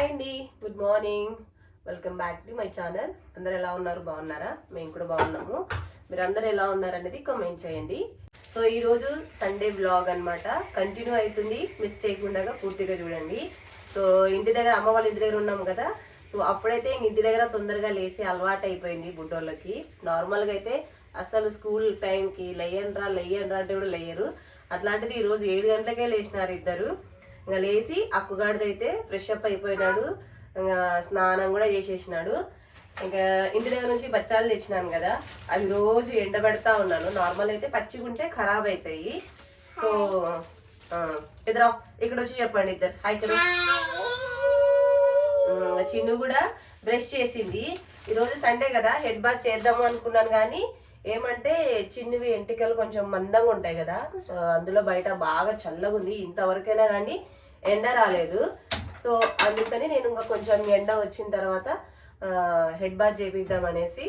Hi అండి good morning welcome back to my channel అందరు ఎలా ఉన్నారు? బాగున్నారా? మేము కూడా బాగున్నాము. మీరు అందరు ఎలా ఉన్నారు అనేది కామెంట్ చేయండి సో ఈరోజు సండే బ్లాగ్ అన్నమాట. కంటిన్యూ అవుతుంది. మిస్ చేయకుండా పూర్తిగా చూడండి. సో ఇంటి దగ్గర అమ్మ వాళ్ళ ఇంటి దగ్గర ఉన్నాం కదా. సో అప్పుడైతే ఇంటి దగ్గర తొందరగా లేసి అలవాటు అయిపోయింది బుడ్డోళ్ళకి. నార్మల్గా అయితే అసలు స్కూల్ టైంకి లెయ్యండ్రా లెయ్యండ్రా అంటే కూడా లేయరు. అట్లాంటిది ఈరోజు ఏడు గంటలకే లేచినారు ఇద్దరు. ఇంకా లేచి అక్కుగాడిదైతే ఫ్రెష్ అప్ అయిపోయినాడు. ఇంకా స్నానం కూడా చేసేసినాడు. ఇంకా ఇంటి దగ్గర నుంచి బచ్చాలు తెచ్చినాను కదా అవి రోజు ఎండబెడతా ఉన్నాను. నార్మల్ అయితే పచ్చిగుంటే ఖరాబ్ అవుతాయి సో ఇద్దరు ఇక్కడ వచ్చి చెప్పండి ఇద్దరు. హాయ్ కరు చిన్ను కూడా బ్రష్ చేసింది. ఈరోజు సండే కదా హెడ్ బాత్ చేద్దాము అనుకున్నాను కానీ ఏమంటే చిన్నవి ఎంటికలు కొంచెం మందంగా ఉంటాయి కదా. సో అందులో బయట బాగా చల్లగా ఉంది. ఇంతవరకైనా కానీ ఎండ రాలేదు. సో అందుకని నేను ఇంకా కొంచెం ఎండ వచ్చిన తర్వాత హెడ్ బాత్ చేపిద్దాం అనేసి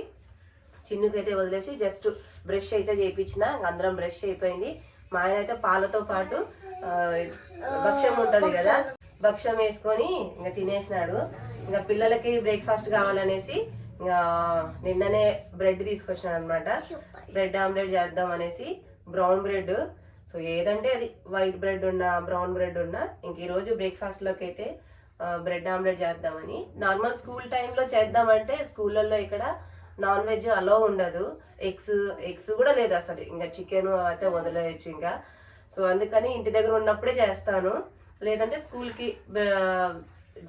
చిన్నుకైతే వదిలేసి జస్ట్ బ్రష్ అయితే చేయించిన ఇంక అందరం బ్రష్ అయిపోయింది. మా ఆయన అయితే పాలతో పాటు భక్ష్యం ఉంటుంది కదా భక్ష్యం వేసుకొని ఇంకా తినేసినాడు. ఇంకా పిల్లలకి బ్రేక్ఫాస్ట్ కావాలనేసి నిన్ననే బ్రెడ్ తీసుకొచ్చినాడు అనమాట బ్రెడ్ ఆమ్లెట్ చేద్దాం అనేసి బ్రౌన్ బ్రెడ్. సో ఏదంటే అది వైట్ బ్రెడ్ ఉన్నా బ్రౌన్ బ్రెడ్ ఉన్నా ఇంక ఈరోజు బ్రేక్ఫాస్ట్లోకి అయితే బ్రెడ్ ఆమ్లెట్ చేద్దామని. నార్మల్ స్కూల్ టైంలో చేద్దామంటే స్కూళ్ళల్లో ఇక్కడ నాన్ వెజ్ అలో ఉండదు. ఎగ్స్ ఎగ్స్ కూడా లేదు అసలు. ఇంకా చికెన్ అయితే వదిలేయచ్చు ఇంకా. సో అందుకని ఇంటి దగ్గర ఉన్నప్పుడే చేస్తాను. లేదంటే స్కూల్కి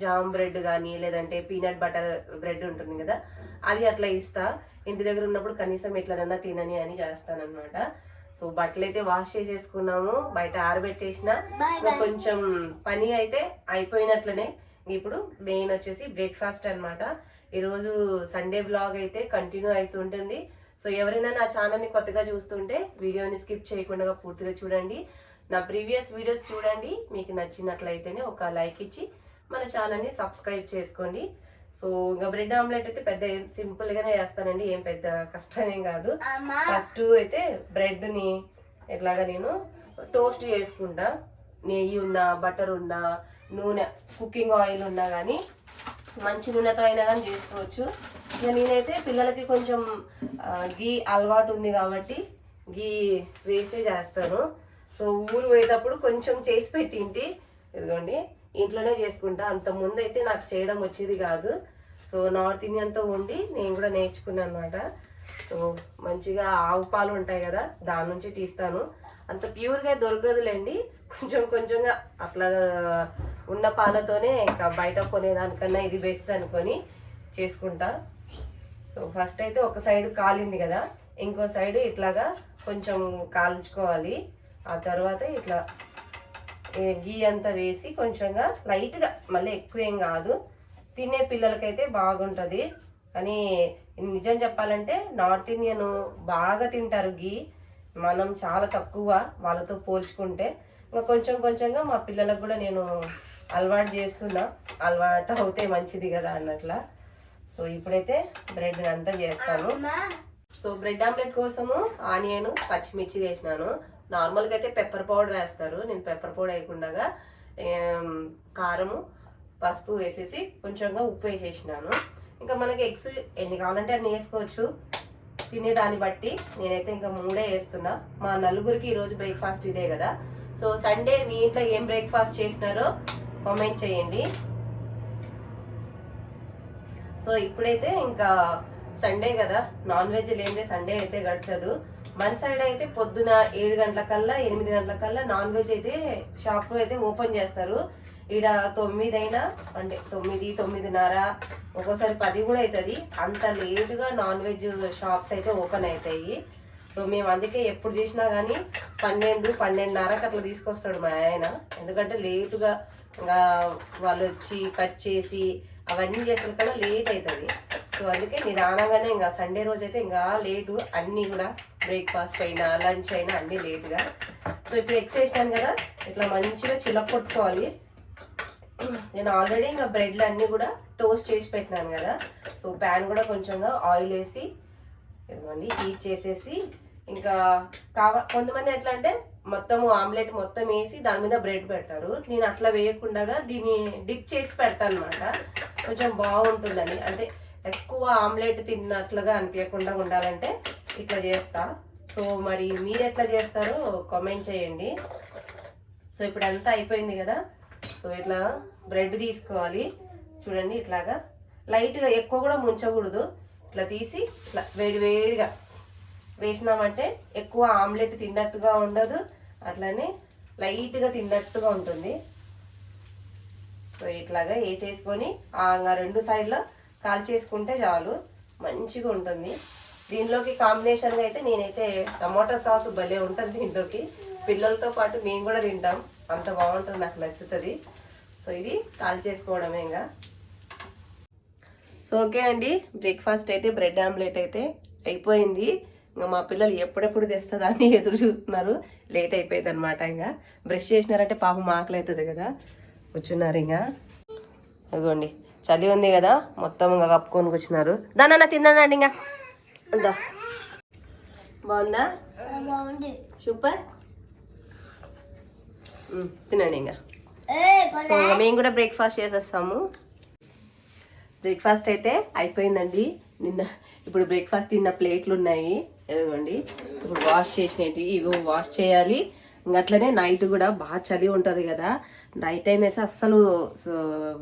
జామ్ బ్రెడ్ కానీ లేదంటే పీనట్ బటర్ బ్రెడ్ ఉంటుంది కదా అది అట్లా ఇస్తా. ఇంటి దగ్గర ఉన్నప్పుడు కనీసం ఎట్లనన్నా తినని అని చేస్తానన్నమాట. సో బట్టలు అయితే వాష్ చేసేసుకున్నాము. బయట ఆరబెట్టేసిన. కొంచెం పని అయితే అయిపోయినట్లనే. ఇప్పుడు మెయిన్ వచ్చేసి బ్రేక్ఫాస్ట్ అన్నమాట. ఈరోజు సండే బ్లాగ్ అయితే కంటిన్యూ అవుతుంటుంది సో ఎవరైనా నా ఛానల్ని కొత్తగా చూస్తుంటే వీడియోని స్కిప్ చేయకుండా పూర్తిగా చూడండి. నా ప్రీవియస్ వీడియోస్ చూడండి. మీకు నచ్చినట్లయితేనే ఒక లైక్ ఇచ్చి మన ఛానల్ని సబ్స్క్రైబ్ చేసుకోండి. సో ఇంకా బ్రెడ్ ఆమ్లెట్ అయితే పెద్ద సింపుల్ గానే చేస్తానండి. ఏం పెద్ద కష్టమేం కాదు. ఫస్ట్ అయితే బ్రెడ్ని ఎట్లాగా నేను టోస్ట్ చేసుకుంటా. నెయ్యి ఉన్నా బటర్ ఉన్నా నూనె కుకింగ్ ఆయిల్ ఉన్నా కానీ మంచి నూనెతో అయినా కానీ చేసుకోవచ్చు. ఇక నేనైతే పిల్లలకి కొంచెం గీ అలవాటు ఉంది కాబట్టి గీ వేసే చేస్తాను. సో ఊరు పోయేటప్పుడు కొంచెం చేసి పెట్టింటి. ఇదిగోండి. ఇంట్లోనే చేసుకుంటా. అంత ముందు అయితే నాకు చేయడం వచ్చేది కాదు. సో నార్త్ ఇండియన్తో ఉండి నేను కూడా నేర్చుకున్నాను అనమాట సో మంచిగా ఆవు పాలు ఉంటాయి కదా దాని నుంచి తీస్తాను. అంత ప్యూర్గా దొరకదులేండి. కొంచెం కొంచెంగా అట్లా ఉన్న పాలతోనే ఇంకా బయట కొనేదానికన్నా ఇది బెస్ట్ అనుకొని చేసుకుంటా. సో ఫస్ట్ అయితే ఒక సైడ్ కాలింది కదా ఇంకో సైడ్ ఇట్లాగా కొంచెం కాల్చుకోవాలి. ఆ తర్వాత ఇట్లా గీ అంతా వేసి కొంచెంగా లైట్గా మళ్ళీ ఎక్కువ ఏం కాదు. తినే పిల్లలకైతే బాగుంటుంది. కానీ నిజం చెప్పాలంటే నార్త్ ఇండియన్ బాగా తింటారు గీ. మనం చాలా తక్కువ వాళ్ళతో పోల్చుకుంటే. ఇంకా కొంచెం కొంచెంగా మా పిల్లలకు కూడా నేను అలవాటు చేస్తున్నా. అలవాటు అవుతే మంచిది కదా అన్నట్లా. సో ఇప్పుడైతే బ్రెడ్ అంతా చేస్తాను. సో బ్రెడ్ ఆమ్లెట్ కోసము ఆనియన్ పచ్చిమిర్చి వేసినాను నార్మల్గా అయితే పెప్పర్ పౌడర్ వేస్తారు. నేను పెప్పర్ పౌడర్ వేయకుండా కారము పసుపు వేసేసి కొంచెంగా ఉప్పు వేసేసినాను. ఇంకా మనకి ఎగ్స్ ఎన్ని కావాలంటే అన్ని వేసుకోవచ్చు. తినేదాన్ని బట్టి నేనైతే ఇంకా మూడే వేస్తున్నా. మా నలుగురికి ఈరోజు బ్రేక్ఫాస్ట్ ఇదే కదా. సో సండే మీ ఇంట్లో ఏం బ్రేక్ఫాస్ట్ చేసినారో కామెంట్ చేయండి. సో ఇప్పుడైతే ఇంకా సండే కదా. నాన్ వెజ్ లేనిదే సండే అయితే గడచదు. మన సైడ్ అయితే పొద్దున ఏడు గంటల కల్లా ఎనిమిది గంటల కల్లా నాన్ వెజ్ అయితే షాప్లో అయితే ఓపెన్ చేస్తారు. ఈడ తొమ్మిది అయినా అంటే తొమ్మిది తొమ్మిదిన్నర ఒక్కోసారి పది కూడా అవుతుంది అంత లేటుగా నాన్ వెజ్ షాప్స్ అయితే ఓపెన్ అవుతాయి సో మేము అందుకే ఎప్పుడు చేసినా కానీ పన్నెండు పన్నెండున్నరకు అట్లా తీసుకొస్తాడు మా ఆయన. ఎందుకంటే లేటుగా ఇంకా వాళ్ళు వచ్చి కట్ చేసి అవన్నీ చేసిన కన్నా లేట్ అవుతుంది సో అందుకే నిదానంగానే ఇంకా సండే రోజు అయితే ఇంకా లేటు అన్నీ కూడా బ్రేక్ఫాస్ట్ అయినా లంచ్ అయినా అన్నీ లేటుగా సో ఇప్పుడు ఎగ్స్ వేసినాను కదా ఇట్లా మంచిగా చిలక కొట్టుకోవాలి. నేను ఆల్రెడీ ఇంకా బ్రెడ్లు అన్నీ కూడా టోస్ట్ చేసి పెట్టినాను కదా. సో ప్యాన్ కూడా కొంచెంగా ఆయిల్ వేసి ఇదిగోండి హీట్ చేసేసి ఇంకా కావ కొంతమంది ఎట్లా అంటే మొత్తం ఆమ్లెట్ మొత్తం వేసి దాని మీద బ్రెడ్ పెడతారు. నేను అట్లా వేయకుండా దీన్ని డిప్ చేసి పెడతాను అనమాట కొంచెం బాగుంటుందని. అంటే ఎక్కువ ఆమ్లెట్ తిన్నట్లుగా అనిపించకుండా ఉండాలంటే ఇట్లా చేస్తా. సో మరి మీరు ఎట్లా చేస్తారో కామెంట్ చేయండి. సో ఇప్పుడు అంతా అయిపోయింది కదా. సో ఇట్లా బ్రెడ్ తీసుకోవాలి. చూడండి ఇట్లాగా. లైట్గా ఎక్కువ కూడా ముంచకూడదు. ఇట్లా తీసి ఇట్లా వేడి వేడిగా వేసినామంటే ఎక్కువ ఆమ్లెట్ తిన్నట్టుగా ఉండదు. అట్లానే లైట్గా తిన్నట్టుగా ఉంటుంది. సో ఇట్లాగా వేసేసుకొని ఆ ఇంకా రెండు సైడ్లో కాల్ చేసుకుంటే చాలు. మంచిగా ఉంటుంది. దీనిలోకి కాంబినేషన్గా అయితే నేనైతే టమాటా సాస్ భలే ఉంటుంది దీంట్లోకి పిల్లలతో పాటు మేము కూడా తింటాం. అంత బాగుంటుంది నాకు నచ్చుతుంది. సో ఇది కాల్ చేసుకోవడమే ఇంకా. సో ఓకే అండి. బ్రేక్ఫాస్ట్ అయితే బ్రెడ్ ఆమ్లెట్ అయితే అయిపోయింది. ఇంకా మా పిల్లలు ఎప్పుడెప్పుడు తెస్తుందా అని ఎదురు చూస్తున్నారు. లేట్ అయిపోయింది అనమాట ఇంకా. బ్రష్ చేసినారంటే పాపం ఆకలి అవుతుంది కదా. కూర్చున్నారు ఇంకా. అదిగోండి. చలి ఉంది కదా మొత్తం ఇంకా కప్పుకొని కూర్చున్నారు దానన్న తిన్నానండి ఇంకా. అందా బాగుందా? సూపర్. తినండి ఇంకా. సో మేము కూడా బ్రేక్ఫాస్ట్ చేసేస్తాము. బ్రేక్ఫాస్ట్ అయితే అయిపోయిందండి. నిన్న ఇప్పుడు బ్రేక్ఫాస్ట్ తిన్న ప్లేట్లు ఉన్నాయి. ఎదుగోండి ఇప్పుడు వాష్ చేసినవి ఇవి వాష్ చేయాలి. అట్లనే నైట్ కూడా బాగా చలి ఉంటుంది కదా. నైట్ టైం వేసి అస్సలు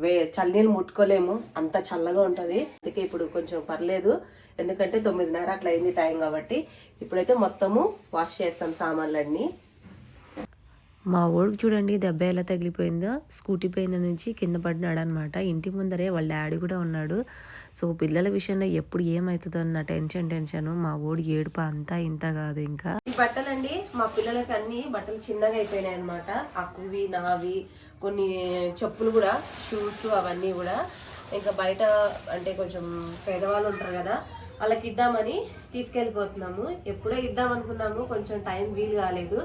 వే వే చలినీళ్ళు ముట్టుకోలేము. అంత చల్లగా ఉంటుంది. అందుకే ఇప్పుడు కొంచెం పర్లేదు. ఎందుకంటే తొమ్మిదిన్నర అట్లా అయింది టైం కాబట్టి ఇప్పుడైతే మొత్తము వాష్ చేస్తాం సామాన్లన్నీ. మా ఊరికి చూడండి దెబ్బ ఎలా తగిలిపోయిందో స్కూటీ పైన నుంచి కింద పడినాడు అనమాట ఇంటి ముందరే వాళ్ళ డాడీ కూడా ఉన్నాడు. సో పిల్లల విషయంలో ఎప్పుడు ఏమవుతుందో అన్న టెన్షన్ టెన్షన్ మా ఊడి ఏడుపు అంతా ఇంత కాదు ఇంకా. ఈ బట్టలండి మా పిల్లలకి అన్ని బట్టలు చిన్నగా అయిపోయినాయి అనమాట అక్కువి నావి కొన్ని చెప్పులు కూడా షూస్ అవన్నీ కూడా. ఇంకా బయట అంటే కొంచెం పేదవాళ్ళు ఉంటారు కదా వాళ్ళకి ఇద్దామని తీసుకెళ్ళిపోతున్నాము. ఎప్పుడో ఇద్దాం అనుకున్నాము కొంచెం టైం వీలు కాలేదు.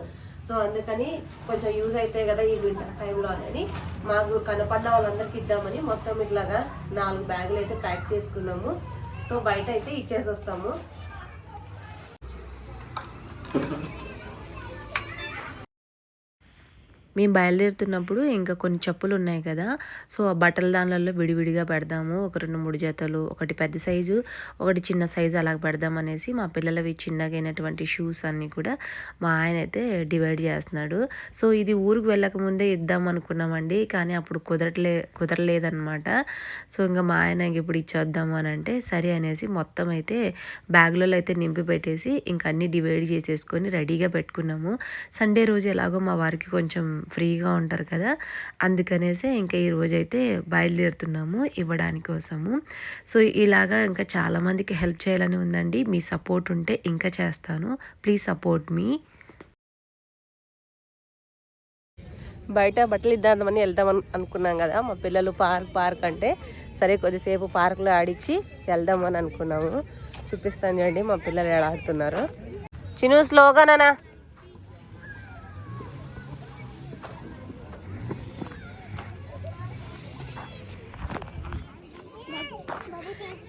సో అందుకని కొంచెం యూజ్ అవుతాయి కదా ఈ వింటర్ టైంలో అనేది. మాకు కనపడిన వాళ్ళందరికీ ఇద్దామని మొత్తం ఇట్లాగా నాలుగు బ్యాగులు అయితే ప్యాక్ చేసుకున్నాము. సో బయట అయితే ఇచ్చేసి వస్తాము మేము బయలుదేరుతున్నప్పుడు ఇంకా కొన్ని చెప్పులు ఉన్నాయి కదా. సో ఆ బట్టల దానిలలో విడివిడిగా పెడదాము. ఒక రెండు మూడు జతలు ఒకటి పెద్ద సైజు ఒకటి చిన్న సైజు అలా పెడదాం అనేసి మా పిల్లలవి చిన్నగైనటువంటి షూస్ అన్నీ కూడా మా ఆయన అయితే డివైడ్ చేస్తున్నాడు. సో ఇది ఊరికి వెళ్ళక ముందే ఇద్దాం అనుకున్నామండి. కానీ అప్పుడు కుదరట్లే కుదరలేదన్నమాట. సో ఇంకా మా ఆయన ఇప్పుడు ఇచ్చేద్దాము అని అంటే సరే అనేసి మొత్తం అయితే బ్యాగ్లలో అయితే నింపి పెట్టేసి ఇంకా అన్ని డివైడ్ చేసేసుకొని రెడీగా పెట్టుకున్నాము. సండే రోజు ఎలాగో మా వారికి కొంచెం ఫ్రీగా ఉంటారు కదా. అందుకనేసే ఇంకా ఈరోజైతే అయితే బయలుదేరుతున్నాము ఇవ్వడానికి కోసము సో ఇలాగా ఇంకా చాలామందికి హెల్ప్ చేయాలని ఉందండి. మీ సపోర్ట్ ఉంటే ఇంకా చేస్తాను. Please support me. బయట బట్టలు ఇద్దామని వెళ్దాం అనుకున్నాం కదా. మా పిల్లలు పార్క్ పార్క్ అంటే సరే కొద్దిసేపు పార్క్లో ఆడిచ్చి వెళ్దామని అనుకున్నాము. చూపిస్తాను చూడండి మా పిల్లలు ఎలా ఆడుతున్నారు. చిను స్లోగా నానా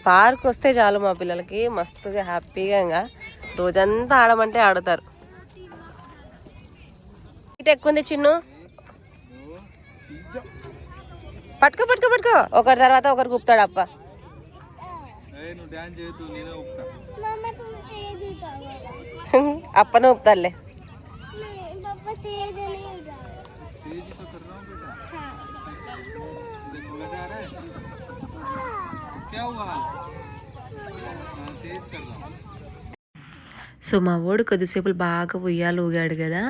పార్క్ వస్తే చాలు మా పిల్లలకి. మస్తుగా హ్యాపీగా ఇంకా. రోజంతా ఆడమంటే ఆడతారు. ఇటు ఎక్కువ ఉంది చిన్ను? పట్టుకో పట్టుకో పట్టుకో. ఒకరి తర్వాత ఒకరు గుప్తాడు అప్ప. నువ్వు డ్యాన్స్ क्या हुआ हाँ, तेज कर रहा हूँ సో మా వాడు కొద్దిసేపు బాగా ఉయ్యాలు ఊగాడు కదా.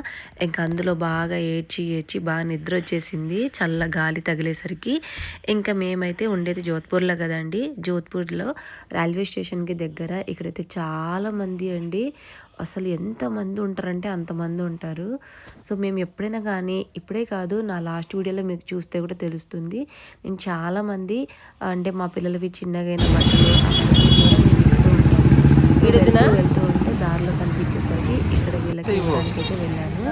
ఇంకా అందులో బాగా ఏడ్చి ఏడ్చి బాగా నిద్ర వచ్చేసింది. చల్ల గాలి తగిలేసరికి ఇంకా మేమైతే ఉండేది జోధ్పూర్లో కదండి. జోధ్పూర్లో రైల్వే స్టేషన్కి దగ్గర ఇక్కడైతే చాలామంది అండి. అసలు ఎంతమంది ఉంటారంటే అంతమంది ఉంటారు. సో మేము ఎప్పుడైనా కానీ ఇప్పుడే కాదు నా లాస్ట్ వీడియోలో మీకు చూస్తే కూడా తెలుస్తుంది. నేను చాలామంది అంటే మా పిల్లలవి చిన్నగా బట్టలు అవన్నీ కూడా నేను ఇస్తూ ఉంటాను సో వీడియోనా? వెళ్తూ వెళ్తూ ఉంటే దారిలో కనిపించేసరికి ఇక్కడ వీళ్ళకి అయితే వెళ్ళాను.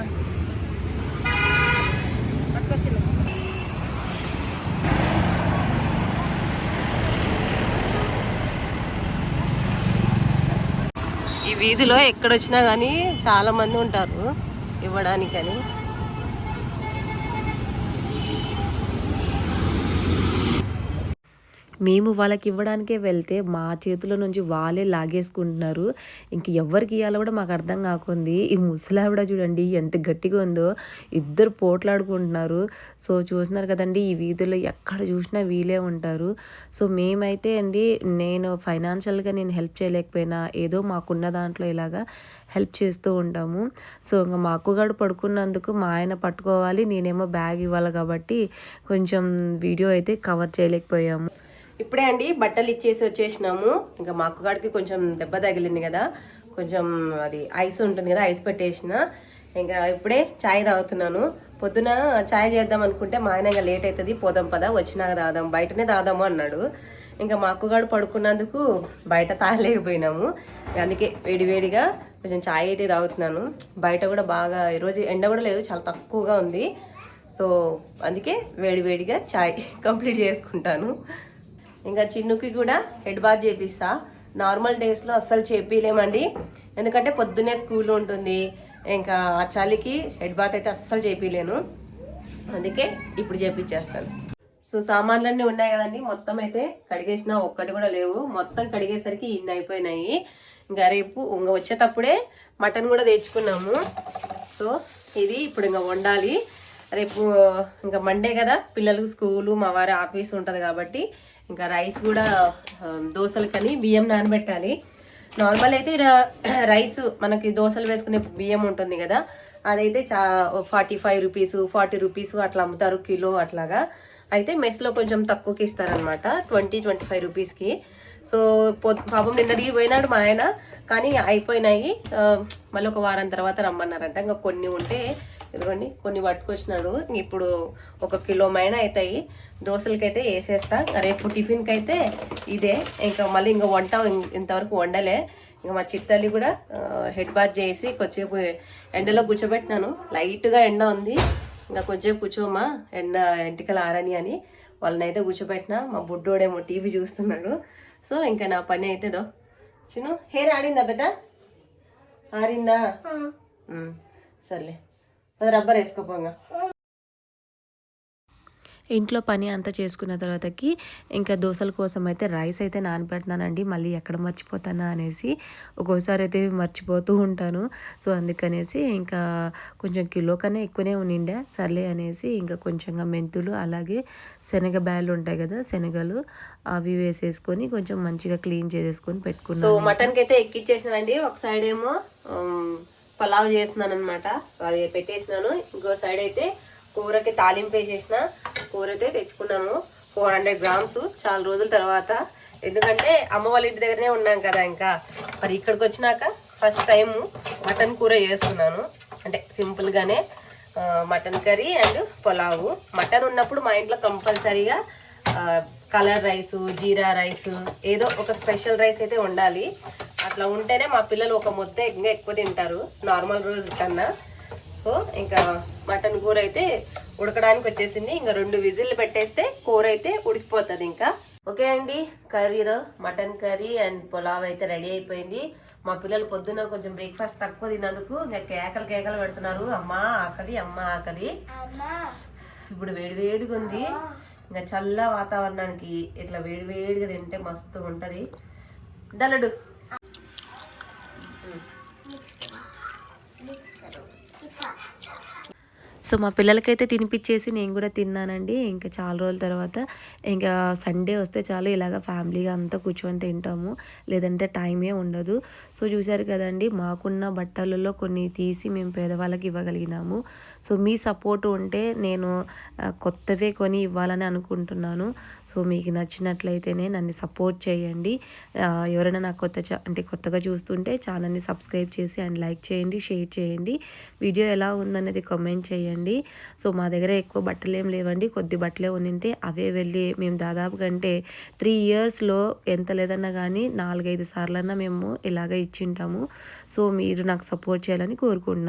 ఈ వీధిలో ఎక్కడొచ్చినా కానీ చాలా మంది ఉంటారు ఇవ్వడానికని. మేము వాళ్ళకి ఇవ్వడానికే వెళ్తే మా చేతిలో నుంచి వాళ్ళే లాగేసుకుంటున్నారు. ఇంక ఎవరికి ఇవ్వాలో కూడా మాకు అర్థం కాకుంది. ఈ ముసలావిడ చూడండి ఎంత గట్టిగా ఉందో. ఇద్దరు పోట్లాడుకుంటున్నారు. సో చూస్తున్నారు కదండి ఈ వీధిలో ఎక్కడ చూసినా వీలే ఉంటారు. సో మేమైతే అండి నేను ఫైనాన్షియల్గా నేను హెల్ప్ చేయలేకపోయినా ఏదో మాకున్న దాంట్లో ఇలాగా హెల్ప్ చేస్తూ ఉంటాము. సో ఇంకా మా అక్కగాడు పడుకున్నందుకు మా ఆయన పట్టుకోవాలి నేనేమో బ్యాగ్ ఇవ్వాలి కాబట్టి కొంచెం వీడియో అయితే కవర్ చేయలేకపోయాము. ఇప్పుడే అండి బట్టలు ఇచ్చేసి వచ్చేసినాము. ఇంకా మా అక్కగాడికి కొంచెం దెబ్బ తగిలింది కదా. కొంచెం అది ఐస్ ఉంటుంది కదా ఐస్ పెట్టేసిన. ఇంకా ఇప్పుడే చాయ్ తాగుతున్నాను. పొద్దున చాయ్ చేద్దాం అనుకుంటే మా ఆయన ఇంకా లేట్ అవుతుంది పోదాం పదా వచ్చినాక తాగుదాం బయటనే తాదాము అన్నాడు. ఇంకా మా అక్కగాడు పడుకున్నందుకు బయట తాగలేకపోయినాము. అందుకే వేడివేడిగా కొంచెం చాయ్ అయితే తాగుతున్నాను. బయట కూడా బాగా ఈరోజు ఎండ కూడా లేదు చాలా తక్కువగా ఉంది. సో అందుకే వేడివేడిగా చాయ్ కంప్లీట్ చేసుకుంటాను. ఇంకా చిన్నుకి కూడా హెడ్ బాత్ చేపిస్తా. నార్మల్ డేస్లో అస్సలు చేపిలేమండి ఎందుకంటే పొద్దున్నే స్కూల్ ఉంటుంది. ఇంకా ఆ చలికి హెడ్ బాత్ అయితే అస్సలు చేపిలేను అందుకే ఇప్పుడు చేపించేస్తాను సో సామాన్లన్నీ ఉన్నాయి కదండి. మొత్తం అయితే కడిగేసిన ఒక్కటి కూడా లేవు. మొత్తం కడిగేసరికి ఇన్ని అయిపోయినాయి. ఇంకా రేపు ఇంకా వచ్చేటప్పుడే మటన్ కూడా తెచ్చుకున్నాము. సో ఇది ఇప్పుడు ఇంకా వండాలి. రేపు ఇంకా మండే కదా పిల్లలకు స్కూలు మా వారి ఆఫీస్ ఉంటుంది కాబట్టి ఇంకా రైస్ కూడా దోశలకని బియ్యం నానబెట్టాలి. నార్మల్ అయితే ఇక్కడ రైస్ మనకి దోశలు వేసుకునే బియ్యం ఉంటుంది కదా అదైతే చా forty five rupees forty rupees అట్లా అమ్ముతారు కిలో అట్లాగా. అయితే మెస్లో కొంచెం తక్కువకి ఇస్తారనమాట ట్వంటీ ట్వంటీ ఫైవ్ రూపీస్కి సో పో పాపం నిన్న దిగి పోయినాడు మా ఆయన కానీ అయిపోయినాయి మళ్ళీ ఒక వారం తర్వాత రమ్మన్నారంట. ఇంకా కొన్ని ఉంటే ఇదిగోండి కొన్ని పట్టుకొచ్చినాడు. ఇప్పుడు ఒక కిలో మైన అవుతాయి దోశలకైతే వేసేస్తా. రేపు టిఫిన్కి అయితే ఇదే. ఇంకా మళ్ళీ ఇంకా వంట ఇంతవరకు వండలే. ఇంకా మా చిత్తల్లి కూడా హెడ్ బాత్ చేసి కొద్దిసేపు ఎండలో కూర్చోబెట్టినాను. లైట్గా ఎండ ఉంది. ఇంకా కొంచెంసేపు కూర్చోమా? ఎండ ఎంటికలు ఆరని అని వాళ్ళనైతే కూర్చోబెట్టినా. మా బుడ్డోడేమో టీవీ చూస్తున్నాడు. సో ఇంకా నా పని అయితే దో చిన్న హెయిర్ ఆడిందా పెద్ద? ఆరిందా? సర్లే. అది రబ్బర్ వేసుకోపోంగా. ఇంట్లో పని అంతా చేసుకున్న తర్వాతకి ఇంకా దోశల కోసం అయితే రైస్ అయితే నానబెడుతున్నానండి. మళ్ళీ ఎక్కడ మర్చిపోతానా అనేసి ఒక్కోసారి అయితే మర్చిపోతూ ఉంటాను. సో అందుకనేసి ఇంకా కొంచెం కిలో కన్నా ఎక్కువనే ఉండిండే. సర్లే అనేసి ఇంకా కొంచెంగా మెంతులు అలాగే శనగ బ్యాళ్ళు ఉంటాయి కదా శనగలు అవి వేసేసుకొని కొంచెం మంచిగా క్లీన్ చేసేసుకొని పెట్టుకున్నాను. మటన్కి అయితే ఎక్కిచ్చేసానండి ఒక సైడ్ ఏమో పలావ్ చేస్తున్నాను అనమాట అది పెట్టేసినాను. ఇంకో సైడ్ అయితే కూరకి తాలింపు వేసేసిన. కూర అయితే తెచ్చుకున్నాను ఫోర్ హండ్రెడ్ గ్రామ్స్. చాలా రోజుల తర్వాత. ఎందుకంటే అమ్మ వాళ్ళ ఇంటి దగ్గరనే ఉన్నాం కదా ఇంకా. మరి ఇక్కడికి వచ్చినాక ఫస్ట్ టైం మటన్ కూర చేస్తున్నాను. అంటే సింపుల్గానే mutton curry and pulao. Mutton ఉన్నప్పుడు మా ఇంట్లో కంపల్సరీగా కలర్ రైస్ జీరా రైస్ ఏదో ఒక స్పెషల్ రైస్ అయితే ఉండాలి అట్లా ఉంటేనే మా పిల్లలు ఒక ముద్ద ఇంకా ఎక్కువ తింటారు నార్మల్ రోజు కన్నా. సో ఇంకా మటన్ కూర అయితే ఉడకడానికి వచ్చేసింది. ఇంకా రెండు విజిల్ పెట్టేస్తే కూర అయితే ఉడికిపోతుంది ఇంకా. ఓకే అండి కర్రీలో మటన్ కర్రీ అండ్ పులావ్ అయితే రెడీ అయిపోయింది. మా పిల్లలు పొద్దున్న కొంచెం బ్రేక్ఫాస్ట్ తక్కువ తిన్నందుకు ఇంకా కేకలు కేకలు పెడుతున్నారు. అమ్మ ఆకలి అమ్మ ఆకలి. ఇప్పుడు వేడి వేడిగా ఉంది. ఇంకా చల్ల వాతావరణానికి ఇట్లా వేడి వేడిగా తింటే మస్తు ఉంటుంది. దలడు సో మా పిల్లలకైతే తినిపించేసి నేను కూడా తిన్నానండి. ఇంకా చాలా రోజుల తర్వాత ఇంకా సండే వస్తే చాలు ఇలాగ ఫ్యామిలీగా అంతా కూర్చొని తింటాము. లేదంటే టైమే ఉండదు. సో చూశారు కదండి మాకున్న బట్టలలో కొన్ని తీసి మేము పేదవాళ్ళకి ఇవ్వగలిగినాము. సో మీ సపోర్ట్ ఉంటే నేను కొత్తదే కొని ఇవ్వాలని అనుకుంటున్నాను. సో మీకు నచ్చినట్లయితేనే నన్ను సపోర్ట్ చేయండి. ఎవరైనా నాకు కొత్త అంటే కొత్తగా చూస్తుంటే ఛానల్ని సబ్స్క్రైబ్ చేసి అండ్ లైక్ చేయండి షేర్ చేయండి. వీడియో ఎలా ఉందనేది కామెంట్ చేయండి. సో మా దగ్గర ఎక్కువ బట్టలు ఏం లేవండి. కొద్ది బట్టలే ఉన్నింటే అవే వెళ్ళి మేము దాదాపు కంటే త్రీ ఇయర్స్లో ఎంత లేదన్నా కానీ నాలుగైదు సార్లన్నా మేము ఇలాగ ఇచ్చింటాము. సో మీరు నాకు సపోర్ట్ చేయాలని కోరుకుంటున్నాను